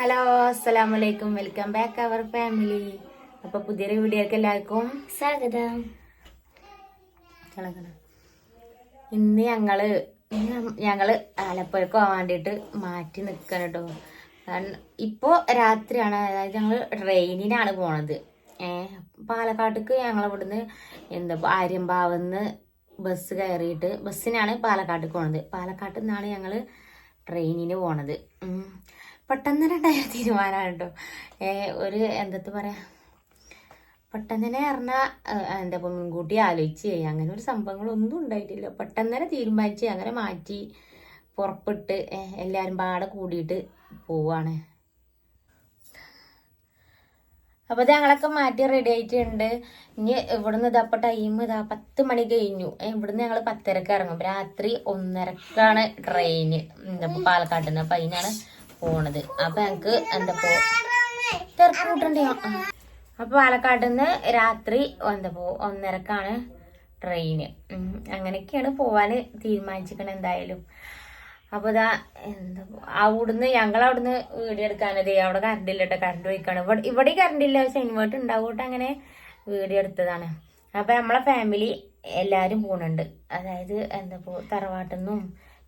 Hello അസ്സലാമു വലൈക്കും welcome back അവർ family. അപ്പൊ പുതിയൊരു വീഡിയോക്ക് എല്ലാവർക്കും സ്വാഗതം. ഇന്ന് ഞങ്ങൾ ഞങ്ങൾ ആലപ്പുഴക്ക് പോകാൻ വേണ്ടിയിട്ട് മാറ്റി നിൽക്കണം കേട്ടോ കാരണം ഇപ്പോ രാത്രിയാണ്. അതായത് ഞങ്ങൾ ട്രെയിനിനാണ് പോണത്. ഏഹ് പാലക്കാട്ടേക്ക് ഞങ്ങൾ ഇവിടുന്ന് എന്താ ആര്യമ്പാവെന്ന് ബസ് കയറിയിട്ട് ബസ്സിനാണ് പാലക്കാട്ടേക്ക് പോണത്. പാലക്കാട്ടിൽ നിന്നാണ് ഞങ്ങൾ ട്രെയിനിന് പോണത്. പെട്ടെന്ന് തന്നെ തീരുമാനമാണ് കേട്ടോ ഒരു എന്തത്ത് പറയാ? പെട്ടെന്ന് തന്നെ പറഞ്ഞാൽ എന്താ മുൻകൂട്ടി ആലോചിച്ച് അങ്ങനെ ഒരു സംഭവങ്ങളൊന്നും ഉണ്ടായിട്ടില്ല. പെട്ടെന്ന് തന്നെ തീരുമാനിച്ച് അങ്ങനെ മാറ്റി പുറപ്പെട്ട് എല്ലാവരും പാടെ കൂടിയിട്ട് പോവാണ്. അപ്പോൾ ഇത് ഞങ്ങളൊക്കെ മാറ്റി റെഡി ആയിട്ടുണ്ട്. ഇനി ഇവിടുന്ന് ഇതാ ഇപ്പോൾ ടൈം ഇതാ പത്ത് മണി കഴിഞ്ഞു. ഇവിടുന്ന് ഞങ്ങൾ പത്തരക്ക് ഇറങ്ങും. രാത്രി ഒന്നരക്കാണ് ട്രെയിന് എന്താ പാലക്കാട്ടിൽ നിന്ന് അപ്പം അതിനാണ് പോണത്. അപ്പം ഞങ്ങൾക്ക് എന്താ പോ തിരക്കൂട്ടണ്ടേ? അപ്പോൾ പാലക്കാട്ടിൽ നിന്ന് രാത്രി എന്താ പോ ഒന്നരക്കാണ് ട്രെയിന്. അങ്ങനെയൊക്കെയാണ് പോവാൻ തീരുമാനിച്ചിരിക്കണത് എന്തായാലും. അപ്പോൾ ഇതാ എന്താ അവിടുന്ന് ഞങ്ങൾ അവിടുന്ന് വീഡിയോ എടുക്കാനത് അവിടെ കറണ്ട് ഇല്ല കേട്ടോ കറണ്ട് പോയിക്കാണ് ഇവിടെ ഇവിടെ കറണ്ട് ഇല്ല. പക്ഷെ ഇൻവേർട്ട് ഉണ്ടാവൂട്ട് അങ്ങനെ വീഡിയോ എടുത്തതാണ്. അപ്പോൾ നമ്മളെ ഫാമിലി എല്ലാരും പോണുണ്ട്. അതായത് എന്താ പോ തറവാട്ടിൽ നിന്നും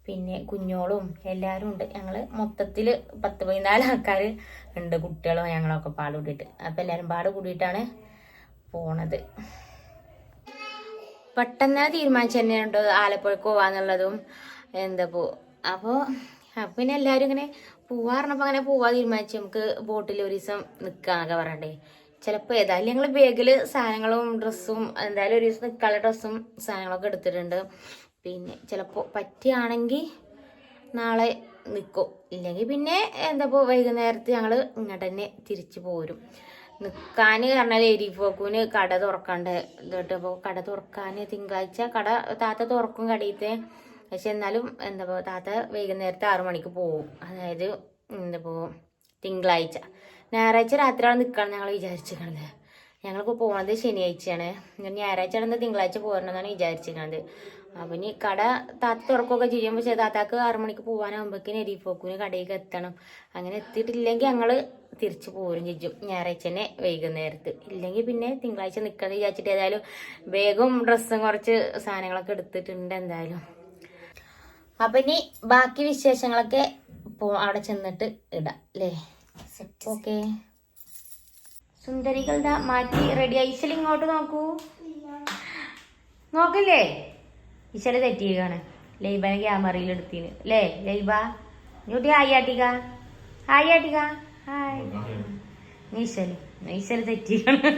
പിന്നെ കുഞ്ഞോളും എല്ലാവരും ഉണ്ട്. ഞങ്ങൾ മൊത്തത്തിൽ പത്ത് പതിനാല് ആൾക്കാർ ഉണ്ട്. കുട്ടികളും ഞങ്ങളൊക്കെ പാട് കൂടിയിട്ട് അപ്പോൾ എല്ലാവരും പാട് കൂടിയിട്ടാണ് പോണത്. പെട്ടെന്ന് തീരുമാനിച്ചു തന്നെയാണ് ഉണ്ടോ ആലപ്പുഴക്ക് പോവാന്നുള്ളതും എന്താ പോ അപ്പോൾ അപ്പം പിന്നെ എല്ലാവരും ഇങ്ങനെ പോവാ പറഞ്ഞപ്പോൾ അങ്ങനെ പോവാ തീരുമാനിച്ചു നമുക്ക് ബോട്ടിൽ ഒരു ദിവസം നിൽക്കാന്നൊക്കെ പറയണ്ടേ. ചിലപ്പോൾ ഏതായാലും ഞങ്ങൾ ബാഗിൽ സാധനങ്ങളും ഡ്രസ്സും എന്തായാലും ഒരു ദിവസം നിൽക്കാനുള്ള ഡ്രസ്സും സാധനങ്ങളൊക്കെ എടുത്തിട്ടുണ്ട്. പിന്നെ ചിലപ്പോൾ പറ്റുകയാണെങ്കിൽ നാളെ നിൽക്കും ഇല്ലെങ്കിൽ പിന്നെ എന്താ ഇപ്പോൾ വൈകുന്നേരത്ത് ഞങ്ങൾ ഇങ്ങോട്ട് തന്നെ തിരിച്ചു പോരും. നിൽക്കാൻ പറഞ്ഞാൽ എരിഫോക്കൂന് കട തുറക്കണ്ട ഇതോട്ട് അപ്പോൾ കട തുറക്കാൻ തിങ്കളാഴ്ച കട താത്ത തുറക്കും കടയിലത്തെ പക്ഷെ എന്നാലും എന്താ പോ താത്ത വൈകുന്നേരത്തെ ആറു മണിക്ക് പോവും. അതായത് എന്താ ഇപ്പോൾ തിങ്കളാഴ്ച. ഞായറാഴ്ച രാത്രിയാണ് നിൽക്കണം ഞങ്ങൾ വിചാരിച്ചിരിക്കണത് ഞങ്ങൾക്ക് പോകുന്നത് ശനിയാഴ്ചയാണ്. ഞായറാഴ്ച ആണെന്ന് തിങ്കളാഴ്ച പോരണമെന്നാണ് വിചാരിച്ചിരിക്കണത് ഇനി കട താത്ത തുറക്കുകയൊക്കെ ചെയ്യും. പക്ഷേ താത്താക്ക് ആറു മണിക്ക് പോകാനാകുമ്പോഴേക്കിന് എരിഫോക്കിന് കടയിലേക്ക് എത്തണം. അങ്ങനെ എത്തിയിട്ടില്ലെങ്കിൽ ഞങ്ങൾ തിരിച്ചു പോരും ചെയ്യും. ഞായറാഴ്ച തന്നെ വൈകുന്നേരത്ത്. ഇല്ലെങ്കിൽ പിന്നെ തിങ്കളാഴ്ച നിൽക്കാന്ന് വിചാരിച്ചിട്ട് ഏതായാലും ബാഗും ഡ്രസ്സും കുറച്ച് സാധനങ്ങളൊക്കെ എടുത്തിട്ടുണ്ട് എന്തായാലും. അപ്പം ഇനി ബാക്കി വിശേഷങ്ങളൊക്കെ അവിടെ ചെന്നിട്ട് ഇടാം അല്ലേ? ഓക്കെ. സുന്ദരികളുടെ മാറ്റി റെഡി ഐശൽ ഇങ്ങോട്ട് നോക്കൂ. നോക്കില്ലേ? ഇശൽ തെറ്റിയാണ് ലൈബനെ ക്യാമറയിൽ എടുത്തിന്. അല്ലേ ലൈബ? ഇങ്ങോട്ട് ഹായ് ആട്ടിക ഹായ് ആട്ടിക ഹായ്. നീശൽ നീശൽ തെറ്റിയാണ്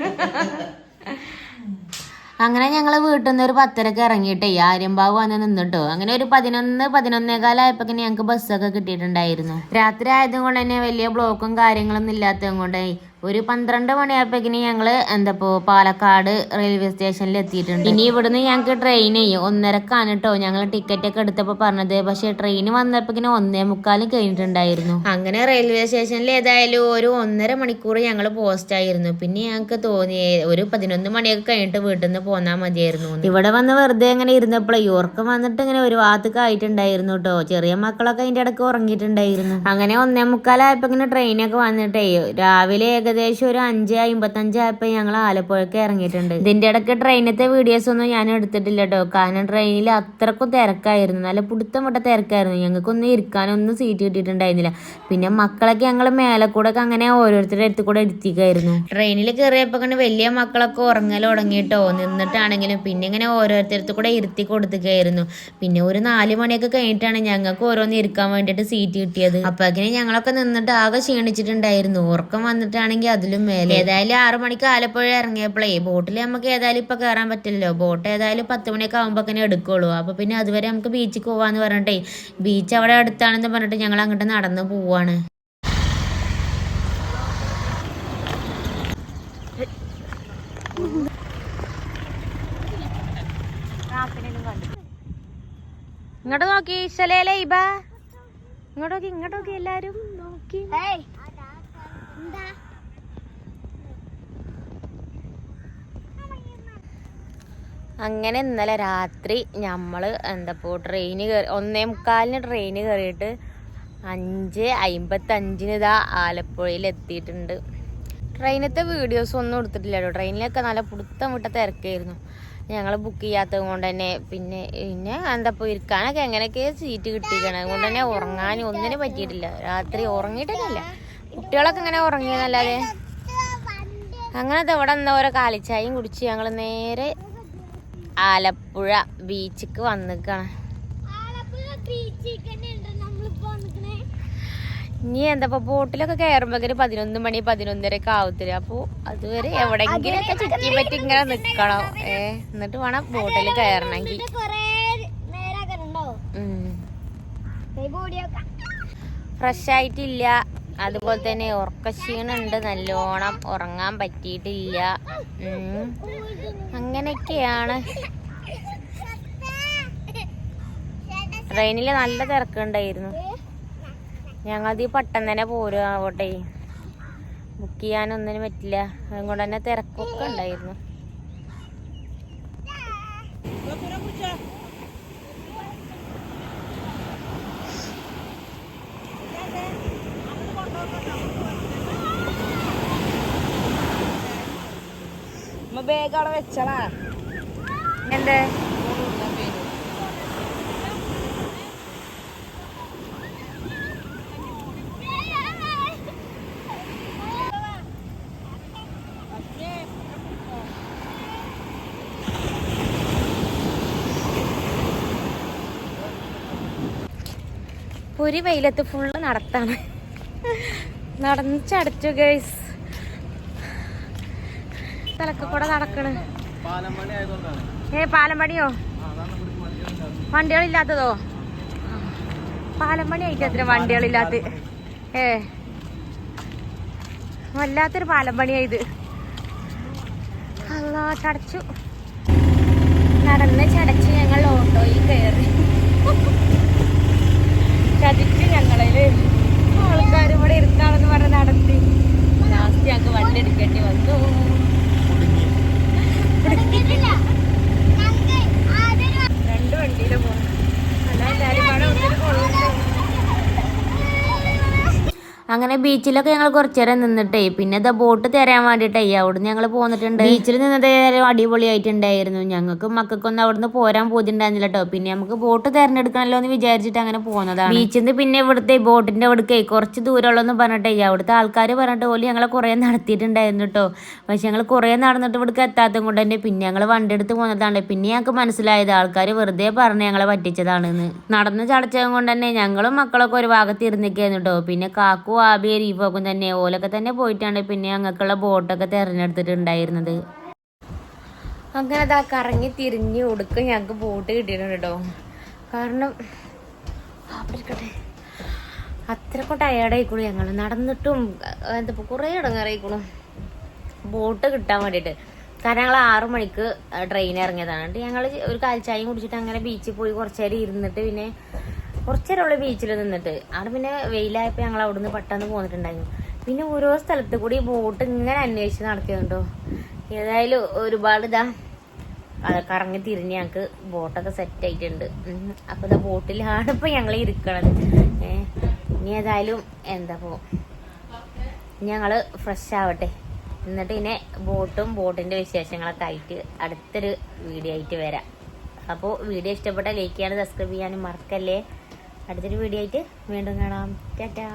അങ്ങനെ ഞങ്ങൾ വീട്ടിൽ നിന്ന് ഒരു പത്തരക്ക് ഇറങ്ങിയിട്ടേ. ആര്യമ്പാവ് വന്ന് നിന്നിട്ടോ. അങ്ങനെ ഒരു പതിനൊന്ന് പതിനൊന്നേകാലായപ്പോ ഞങ്ങൾക്ക് ബസ്സൊക്കെ കിട്ടിയിട്ടുണ്ടായിരുന്നു. രാത്രി ആയതുകൊണ്ട് തന്നെ വലിയ ബ്ലോക്കും കാര്യങ്ങളൊന്നും ഇല്ലാത്തത് കൊണ്ടേ ഒരു പന്ത്രണ്ട് മണിയായപ്പോഴേക്കിന് ഞങ്ങൾ എന്തപ്പോ പാലക്കാട് റെയിൽവേ സ്റ്റേഷനിൽ എത്തിയിട്ടുണ്ട്. ഇനി ഇവിടുന്ന് ഞങ്ങൾക്ക് ട്രെയിൻ ഒന്നരക്കാണ് കേട്ടോ ഞങ്ങൾ ടിക്കറ്റ് ഒക്കെ എടുത്തപ്പോ പറഞ്ഞത് പക്ഷെ ട്രെയിൻ വന്നപ്പോഴേക്കിന് ഒന്നേ മുക്കാലും കഴിഞ്ഞിട്ടുണ്ടായിരുന്നു. അങ്ങനെ റെയിൽവേ സ്റ്റേഷനിൽ ഏതായാലും ഒരു ഒന്നര മണിക്കൂർ ഞങ്ങൾ പോസ്റ്റ് ആയിരുന്നു. പിന്നെ ഞങ്ങൾക്ക് തോന്നി ഒരു പതിനൊന്ന് മണിയൊക്കെ കഴിഞ്ഞിട്ട് വീട്ടിൽ നിന്ന് പോന്നാ മതിയായിരുന്നു. ഇവിടെ വന്ന് വെറുതെ ഇങ്ങനെ ഇരുന്നപ്പോഴേ ഉറക്കം വന്നിട്ട് ഇങ്ങനെ ഒരു ഭാഗത്തൊക്കെ ആയിട്ടുണ്ടായിരുന്നു കേട്ടോ ചെറിയ മക്കളൊക്കെ അതിന്റെ ഇടയ്ക്ക് ഉറങ്ങിയിട്ടുണ്ടായിരുന്നു. അങ്ങനെ ഒന്നേ മുക്കാലായപ്പോ ഇങ്ങനെ ട്രെയിനൊക്കെ വന്നിട്ടേ രാവിലെ ഏകദേശം ഒരു അഞ്ച് അമ്പത്തഞ്ച് ആയപ്പോ ഞങ്ങൾ ആലപ്പുഴക്ക് ഇറങ്ങിയിട്ടുണ്ട്. ഇതിന്റെ ഇടയ്ക്ക് ട്രെയിനത്തെ വീഡിയോസ് ഒന്നും ഞാൻ എടുത്തിട്ടില്ല കേട്ടോ കാരണം ട്രെയിനിൽ അത്രക്കും തിരക്കായിരുന്നു. നല്ല പുടുത്തം വിട്ട തിരക്കായിരുന്നു. ഞങ്ങൾക്കൊന്നും ഇരിക്കാനൊന്നും സീറ്റ് കിട്ടിയിട്ടുണ്ടായിരുന്നില്ല. പിന്നെ മക്കളൊക്കെ ഞങ്ങൾ മേലെ കൂടെ അങ്ങനെ ഓരോരുത്തരുടെ അടുത്ത് കൂടെ എടുത്തിക്കായിരുന്നു ട്രെയിനിൽ കയറിയപ്പോ കണ്ട് വലിയ മക്കളൊക്കെ ഉറങ്ങൽ തുടങ്ങിയിട്ടോ നിന്നിട്ടാണെങ്കിലും പിന്നെ ഇങ്ങനെ ഓരോരുത്തരത്ത് കൂടെ ഇരുത്തി കൊടുത്തുകയായിരുന്നു പിന്നെ ഒരു നാല് മണിയൊക്കെ കഴിഞ്ഞിട്ടാണ് ഞങ്ങൾക്ക് ഓരോന്ന് ഇരിക്കാൻ വേണ്ടിയിട്ട് സീറ്റ് കിട്ടിയത്. അപ്പൊ അങ്ങനെ ഞങ്ങളൊക്കെ നിന്നിട്ട് ആകെ ക്ഷീണിച്ചിട്ടുണ്ടായിരുന്നു. ഉറക്കം വന്നിട്ടാണെങ്കിൽ അതിലും മേലെ. ഏതായാലും ആറു മണിക്ക് ആലപ്പുഴ ഇറങ്ങിയപ്പോഴേ ബോട്ടിൽ നമുക്ക് ഏതായാലും ഇപ്പൊ കയറാൻ പറ്റില്ലല്ലോ. ബോട്ട് ഏതായാലും പത്ത് മണിയൊക്കെ ആകുമ്പോൾ തന്നെ എടുക്കുള്ളൂ. അപ്പൊ പിന്നെ അതുവരെ നമുക്ക് ബീച്ചിൽ പോവാന്ന് പറഞ്ഞിട്ടേ ബീച്ച് അവിടെ അടുത്താണെന്ന് പറഞ്ഞിട്ട് ഞങ്ങൾ അങ്ങോട്ട് നടന്ന് പോവാണ്. ഇങ്ങോട്ട് നോക്കി ഇശലേലേ ഇബ ഇങ്ങോട്ട് നോക്കി ഇങ്ങോട്ട് നോക്കി എല്ലാരും. നോക്കി. അങ്ങനെ ഇന്നലെ രാത്രി നമ്മൾ എന്താ ഇപ്പോൾ ട്രെയിന് കയറി ഒന്നേ മുക്കാലിന് ട്രെയിന് കയറിയിട്ട് അഞ്ച് അമ്പത്തഞ്ചിന് ഇതാ ആലപ്പുഴയിൽ എത്തിയിട്ടുണ്ട്. ട്രെയിനത്തെ വീഡിയോസ് ഒന്നും എടുത്തിട്ടില്ല കേട്ടോ ട്രെയിനിലൊക്കെ നല്ല പുടുത്തം വിട്ട തിരക്കായിരുന്നു. ഞങ്ങൾ ബുക്ക് ചെയ്യാത്തത് കൊണ്ട് തന്നെ പിന്നെ പിന്നെ എന്താ ഇപ്പോൾ ഇരിക്കാനൊക്കെ എങ്ങനെയൊക്കെ സീറ്റ് കിട്ടിയിരിക്കണം. അതുകൊണ്ട് തന്നെ ഉറങ്ങാനും ഒന്നിനും പറ്റിയിട്ടില്ല. രാത്രി ഉറങ്ങിയിട്ടില്ല കുട്ടികളൊക്കെ ഇങ്ങനെ ഉറങ്ങിയെന്നല്ലാതെ? അങ്ങനത്തെ ഇവിടെ എന്താ ഓരോ കാലിച്ചായും കുടിച്ച് ഞങ്ങൾ നേരെ ആലപ്പുഴ ബീച്ചിക്ക് വന്നിക്കാണ്. ഇനി എന്താ ബോട്ടിലൊക്കെ കയറുമ്പോ പതിനൊന്ന് മണി പതിനൊന്നരക്കെ ആവത്തില്ല? അപ്പൊ അതുവരെ എവിടെങ്കിലും ഒക്കെ ചുറ്റി പറ്റി ഇങ്ങനെ നിക്കണം. ഏ എന്നിട്ട് വേണം ബോട്ടിൽ കയറണമെങ്കിൽ ഫ്രഷ് ആയിട്ടില്ല. അതുപോലെ തന്നെ ഉറക്കക്ഷീണുണ്ട് നല്ലോണം ഉറങ്ങാൻ പറ്റിയിട്ടില്ല. അങ്ങനെയൊക്കെയാണ്. ട്രെയിനിൽ നല്ല തിരക്കുണ്ടായിരുന്നു. ഞങ്ങളത് ഈ പട്ടം തന്നെ പോരുക ആവട്ടെ ബുക്ക് ചെയ്യാനൊന്നിനും പറ്റില്ല. അതുകൊണ്ട് തന്നെ തിരക്കൊക്കെ ഉണ്ടായിരുന്നു. ബാഗ് അവിടെ വെച്ചടാ. എന്റെ ഒരു വെയിലത്ത് ഫുള്ള് നടത്താണ്. നടന്ന് ചടച്ചു ഗൈസ് തലക്ക് കൂടെ നടക്കണ്. ഏ പാലം പണിയോ വണ്ടികളില്ലാത്തതോ. പാലം പണി ആയിട്ട് അത്ര വണ്ടികളില്ലാത്ത ഏ. വല്ലാത്തൊരു പാലം പണിയായത് അല്ലാ ചടച്ചു. നടന്ന് ചടച്ച് ഞങ്ങൾ ഓട്ടോയിൽ കയറി. ചതിച്ച് ഞങ്ങളിൽ ആൾക്കാരും ഇവിടെ ഇരുത്താണെന്ന് പറഞ്ഞ് നടത്തി. ലാസ്റ്റ് ഞങ്ങൾക്ക് വണ്ടി എടുക്കേണ്ടി വന്നു രണ്ട് വണ്ടിയിലും പോകും അല്ല എല്ലാവരും പാടെ ഒന്നിന് കൊള്ളുന്നുണ്ട് അങ്ങനെ ബീച്ചിലൊക്കെ ഞങ്ങൾ കുറച്ചു നേരം നിന്നിട്ടേ പിന്നെ ഇതാ ബോട്ട് തരാൻ വേണ്ടിയിട്ടേ അവിടുന്ന് ഞങ്ങൾ പോന്നിട്ടുണ്ട്. ബീച്ചിൽ നിന്നത് അടിപൊളിയായിട്ടുണ്ടായിരുന്നു. ഞങ്ങൾക്ക് മക്കൾക്കൊന്നും അവിടുന്ന് പോരാൻ പോയിട്ടുണ്ടായിരുന്നില്ല കേട്ടോ പിന്നെ നമുക്ക് ബോട്ട് തെരഞ്ഞെടുക്കണല്ലോ എന്ന് വിചാരിച്ചിട്ട് അങ്ങനെ പോകുന്നതാണ് ബീച്ചിൽ നിന്ന് പിന്നെ ഇവിടുത്തെ ബോട്ടിന്റെ അവിടേക്ക് കുറച്ച് ദൂരമുള്ളതെന്ന് പറഞ്ഞിട്ടേ അവിടുത്തെ ആൾക്കാർ പറഞ്ഞിട്ട് പോലും ഞങ്ങളെ കുറേ നടത്തിയിട്ടുണ്ടായിരുന്നു കേട്ടോ പക്ഷെ ഞങ്ങൾ കുറേ നടന്നിട്ട് ഇവിടേക്ക് എത്താത്തത് കൊണ്ട് തന്നെ പിന്നെ ഞങ്ങൾ വണ്ടി എടുത്ത് പോകുന്നതാണ് പിന്നെ ഞങ്ങൾക്ക് മനസ്സിലായത് ആൾക്കാർ വെറുതെ പറഞ്ഞ് ഞങ്ങളെ പറ്റിച്ചതാണെന്ന്. നടന്ന് ചടച്ചത് കൊണ്ട് തന്നെ ഞങ്ങളും മക്കളൊക്കെ ഒരു ഭാഗത്ത് ഇരുന്നിക്കായിരുന്നു കേട്ടോ പിന്നെ കാക്കു ആബിയ രീഫോക്കും തന്നെ. ഓലൊക്കെ തന്നെ പോയിട്ടാണ് പിന്നെ അങ്ങക്കുള്ള ബോട്ടൊക്കെ തിരഞ്ഞെടുത്തിട്ടുണ്ടായിരുന്നത്. അങ്ങനെ അതാ കറങ്ങി തിരിഞ്ഞ് കൊടുക്കും ഞങ്ങൾക്ക് ബോട്ട് കിട്ടിയിട്ടുണ്ട് കേട്ടോ കാരണം അത്രക്കും ടയേർഡായിക്കോളൂ ഞങ്ങൾ നടന്നിട്ടും എന്താ കുറേ ഇടങ്ങാറായിക്കോളൂ ബോട്ട് കിട്ടാൻ വേണ്ടിയിട്ട്. കാരണം ഞങ്ങൾ ആറു മണിക്ക് ട്രെയിൻ ഇറങ്ങിയതാണ്. ഞങ്ങൾ ഒരു കാൽച്ചായും കുടിച്ചിട്ട് അങ്ങനെ ബീച്ചിൽ പോയി കുറച്ച് നേരം ഇരുന്നിട്ട് പിന്നെ കുറച്ച് നേരം ഉള്ള ബീച്ചിൽ നിന്നിട്ട്. അവിടെ പിന്നെ വെയിലായപ്പോൾ ഞങ്ങൾ അവിടുന്ന് പെട്ടെന്ന് പോന്നിട്ടുണ്ടായിരുന്നു. പിന്നെ ഓരോ സ്ഥലത്ത് കൂടി ബോട്ട് ഇങ്ങനെ അന്വേഷിച്ച് നടത്തിയുണ്ടോ ഏതായാലും ഒരുപാട് ഇതാ കറങ്ങി തിരിഞ്ഞ് ഞങ്ങൾക്ക് ബോട്ടൊക്കെ സെറ്റ് ആയിട്ടുണ്ട്. അപ്പോൾ അപ്പൊ ഇതാ ബോട്ടിലാണ് ഇപ്പൊ ഞങ്ങൾ ഇരിക്കണത്. ഇനി ഏതായാലും എന്താ പോ ഞങ്ങൾ ഫ്രഷ് ആവട്ടെ. എന്നിട്ട് ഇനി ബോട്ടും ബോട്ടിന്റെ വിശേഷങ്ങളൊക്കെ ആയിട്ട് അടുത്തൊരു വീഡിയോ ആയിട്ട് വരാം. അപ്പോൾ വീഡിയോ ഇഷ്ടപ്പെട്ട ലൈക്ക് ചെയ്യാനും സബ്സ്ക്രൈബ് ചെയ്യാനും മറക്കല്ലേ? അടുത്തൊരു വീഡിയോ ആയിട്ട് വീണ്ടും കാണാം. ടാറ്റാ.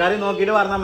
കറി നോക്കിയിട്ട് പറഞ്ഞാൽ മതി.